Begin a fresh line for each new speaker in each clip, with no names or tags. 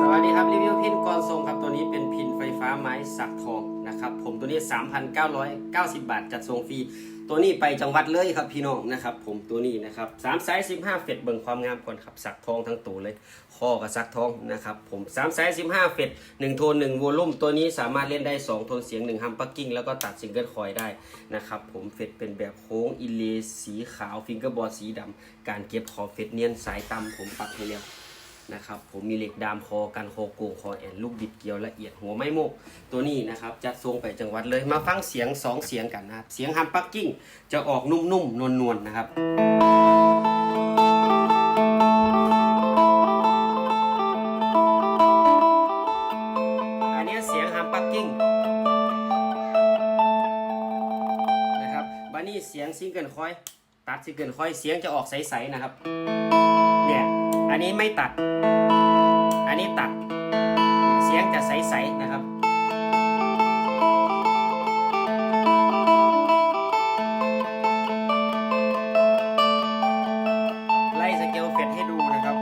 สวัสดีครับรีวิวพินกรทรงครับตัวนี้เป็นพินไฟฟ้าไม้สักทองนะครับผมตัวนี้ 3,990 บาทจัดส่งฟรีตัวนี้ไปจังหวัดเลยครับพี่น้องนะครับผมตัวนี้นะครับ3ไซส์15เฟตเบิ่งความงามก่อนครับสักทองทั้งตัวเลยคอกับสักทองนะครับผม3ไซส์15เฟต1โทน1วอลลุ่มตัวนี้สามารถเล่นได้2โทนเสียง1ฮัมปักกิ้งแล้วก็ตัดซิงเกิลคอยได้นะครับผมเฟตเป็นแบบโค้งอิเลสีขาวฟิงเกอร์บอร์ดสีดำการเก็บขอบเฟตเนียนสายต่ำผมปักให้แล้ว นะครับผมมีเหล็กดามคอกันคอโกงคอแอนลูกบิดเกลียวละเอียดหัวไม่โมกตัวนี้นะครับจะทรงไปจังหวัดเลยมาฟังเสียง 2 เสียงกันนะครับเสียงฮัมปักกิ้งจะออกนุ่มๆนวลๆนะครับอันนี้เสียงฮัมปักกิ้งนะครับบันนี้เสียงซิงเกิลคอย ตัดซิงเกิลคอยเสียงจะออกใสๆนะครับเนี่ย อันนี้ไม่ตัด อันนี้ตัด เสียงจะใสๆนะครับไล่สเกลเฟดให้ดูนะครับ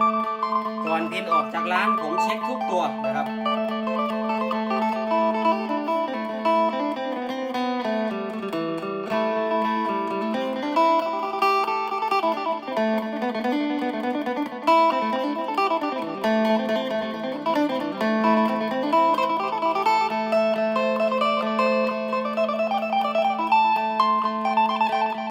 ก่อนพินออกจากร้านผมเช็คทุกตัวนะครับ